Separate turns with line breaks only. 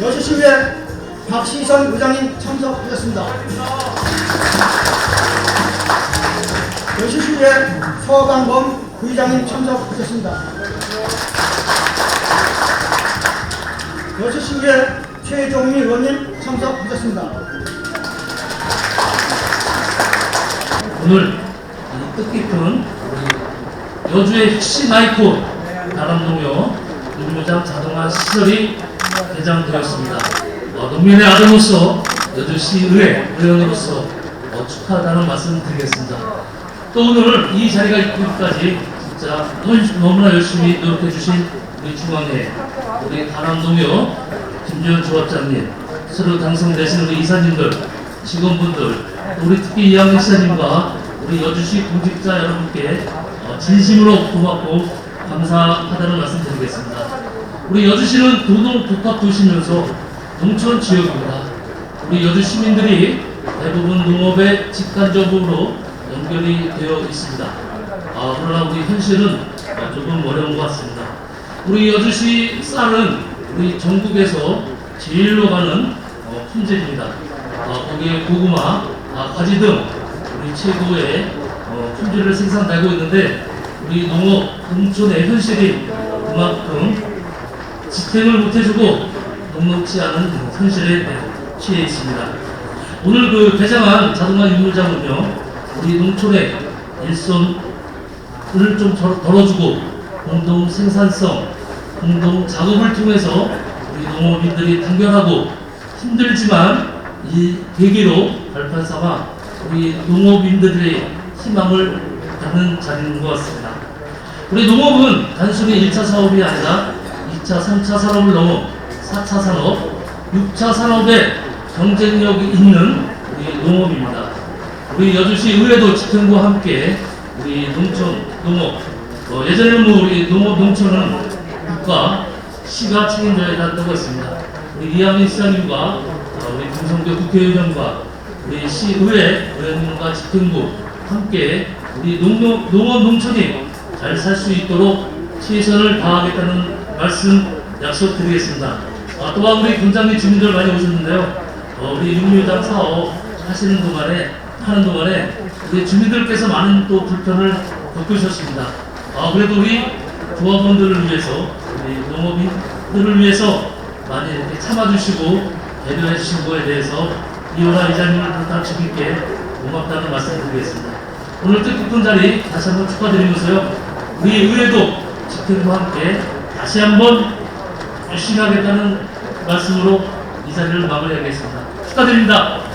여주시의회 박시선 의장님 참석하셨습니다. 여주시의회 서강범 부의장님 참석하셨습니다. 여주시의회 최종미 의원님 참석하셨습니다.
오늘 이 뜻깊은 여주의 핵심 아이콘 다람동요 농묘장 자동화 시설이 개장되었습니다. 어, 농민의 아들로서 여주시 의회 의원으로서 어, 축하하다는 말씀 드리겠습니다. 또 오늘 이 자리가 있기까지 진짜 너무- 너무나 열심히 노력해 주신 우리 중앙회 우리 다람동요 김주현 조합장님 서로 당선되신 우리 이사님들 직원분들 우리 특히 이학년 시장님과 우리 여주시 공직자 여러분께 어, 진심으로 고맙고 감사하다는 말씀 드리겠습니다. 우리 여주시는 도동 복합 도시면서 농촌 지역입니다. 우리 여주 시민들이 대부분 농업에 직간접으로 연결이 되어 있습니다. 아, 그러나 우리 현실은 어, 조금 어려운 것 같습니다. 우리 여주시 쌀은 우리 전국에서 제일로 가는 어, 품질입니다. 아, 거기에 고구마, 아, 가지 등 우리 최고의 어, 품질을 생산하고 있는데 우리 농업 농촌의 현실이 그만큼 지탱을 못해주고 녹록지 않은 현실에 취해 있습니다. 오늘 그 개장한 자동화 유무장은요 우리 농촌의 일손을 좀 덜- 덜어주고 공동 생산성, 공동 작업을 통해서 우리 농업인들이 단결하고 힘들지만 이 계기로 발판 삼아 우리 농업인들의 희망을 갖는 자리인 것 같습니다. 우리 농업은 단순히 1차 사업이 아니라 2차, 3차 산업을 넘어 4차 산업, 6차 산업에 경쟁력이 있는 우리 농업입니다. 우리 여주시 의회도 집행부와 함께 우리 농촌, 농업, 어, 예전에는 뭐 우리 농업, 농촌은 국가, 시가 책임져야 한다고 했습니다. 우리 이하민 시장님과 어, 우리 김성교 국회의원과 우리 시의회 의원님과 집행부 함께 우리 농업 농촌이 잘 살 수 있도록 최선을 다하겠다는 말씀 약속드리겠습니다. 아, 또한 우리 군장리 주민들 많이 오셨는데요. 어, 우리 육류장 사업 하시는 동안에 하는 동안에 우리 주민들께서 많은 또 불편을 겪으셨습니다. 아, 그래도 우리 조합원들을 위해서 우리 농업인들을 위해서 많이 이렇게 참아주시고 배려해 주신 거에 대해서 이호라 이장님을 부탁 주님께 고맙다는 말씀 드리겠습니다. 오늘 뜻깊은 자리 다시 한번 축하드리면서요. 우리 의회도 집행부와 함께 다시 한번 열심히 하겠다는 말씀으로 이 자리를 마무리하겠습니다. 축하드립니다.